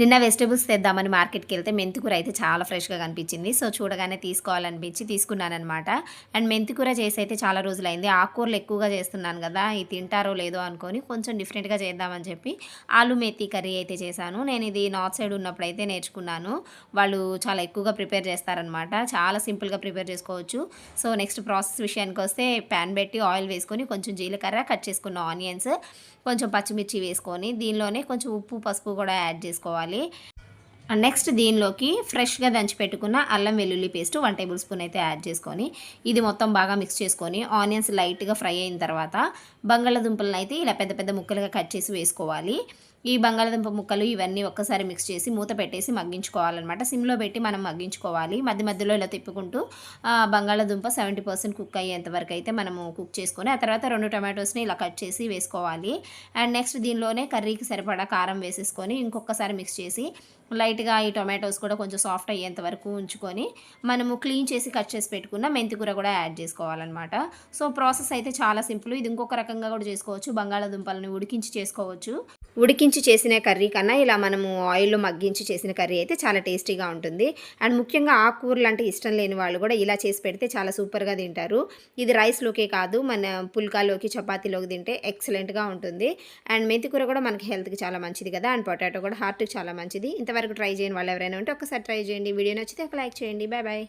నిన్న వెజిటేబుల్స్ తెద్దామని మార్కెట్కి వెళ్తే మెంతికూర అయితే చాలా ఫ్రెష్గా కనిపించింది. సో చూడగానే తీసుకోవాలనిపించి తీసుకున్నానమాట అండ్ మెంతికూర చేసి అయితే చాలా రోజులైంది. ఆకుకూరలు ఎక్కువగా చేస్తున్నాను కదా ఇది తింటారో లేదో అనుకొని కొంచెం డిఫరెంట్గా చేద్దామని చెప్పి ఆలు మెత్తి కర్రీ అయితే చేశాను. నేను ఇది నార్త్ సైడ్ ఉన్నప్పుడు అయితే నేర్చుకున్నాను. వాళ్ళు చాలా ఎక్కువగా ప్రిపేర్ చేస్తారనమాట చాలా సింపుల్గా ప్రిపేర్ చేసుకోవచ్చు. సో నెక్స్ట్ ప్రాసెస్ విషయానికి వస్తే ప్యాన్ పెట్టి ఆయిల్ వేసుకొని కొంచెం జీలకర్ర కట్ చేసుకున్న ఆనియన్స్ కొంచెం పచ్చిమిర్చి వేసుకొని దీనిలోనే కొంచెం ఉప్పు పసుపు కూడా యాడ్ చేసుకోవాలి. నెక్స్ట్ దీనిలోకి ఫ్రెష్గా దంచి పెట్టుకున్న అల్లం వెల్లుల్లి పేస్ట్ వన్ టేబుల్ స్పూన్ అయితే యాడ్ చేసుకొని ఇది మొత్తం బాగా మిక్స్ చేసుకొని ఆనియన్స్ లైట్గా ఫ్రై అయిన తర్వాత బంగాళదుంపలను అయితే ఇలా పెద్ద పెద్ద ముక్కలుగా కట్ చేసి వేసుకోవాలి. ఈ బంగాళదుంప ముక్కలు ఇవన్నీ ఒక్కసారి మిక్స్ చేసి మూత పెట్టేసి మగ్గించుకోవాలన్నమాట. సిమ్లో పెట్టి మనం మగ్గించుకోవాలి. మధ్య మధ్యలో ఇలా తిప్పుకుంటూ బంగాళాదుంప బంగాళదుంప సెవెంటీ పర్సెంట్ కుక్ అయ్యేంత వరకు అయితే మనము కుక్ చేసుకొని ఆ తర్వాత రెండు టమాటోస్ని ఇలా కట్ చేసి వేసుకోవాలి. అండ్ నెక్స్ట్ దీనిలోనే కర్రీకి సరిపడా కారం వేసేసుకొని ఇంకొకసారి మిక్స్ చేసి లైట్గా ఈ టొమాటోస్ కూడా కొంచెం సాఫ్ట్ అయ్యేంత వరకు ఉంచుకొని మనము క్లీన్ చేసి కట్ చేసి పెట్టుకున్న మెంతికూర కూడా యాడ్ చేసుకోవాలన్నమాట. సో ప్రాసెస్ అయితే చాలా సింపుల్ ఇది ఇంకొక రకంగా కూడా చేసుకోవచ్చు. బంగాళాదుంపలను ఉడికించి చేసుకోవచ్చు. ఉడికించి చేసిన కర్రీ కన్నా ఇలా మనము ఆయిల్లో మగ్గించి చేసిన కర్రీ అయితే చాలా టేస్టీగా ఉంటుంది. అండ్ ముఖ్యంగా ఆకుకూరలు అంటే ఇష్టం లేని వాళ్ళు కూడా ఇలా చేసి పెడితే చాలా సూపర్గా తింటారు. ఇది రైస్లోకే కాదు మన పుల్కాలోకి చపాతీలోకి తింటే ఎక్సలెంట్గా ఉంటుంది. అండ్ మెంతికూర కూడా మనకి హెల్త్కి చాలా మంచిది కదా అండ్ పొటాటో కూడా హార్ట్కి చాలా మంచిది. ఇంతవరకు ట్రై చేయని వాళ్ళు ఎవరైనా ఉంటే ఒకసారి ట్రై చేయండి. వీడియో నచ్చితే ఒక లైక్ చేయండి. Bye bye.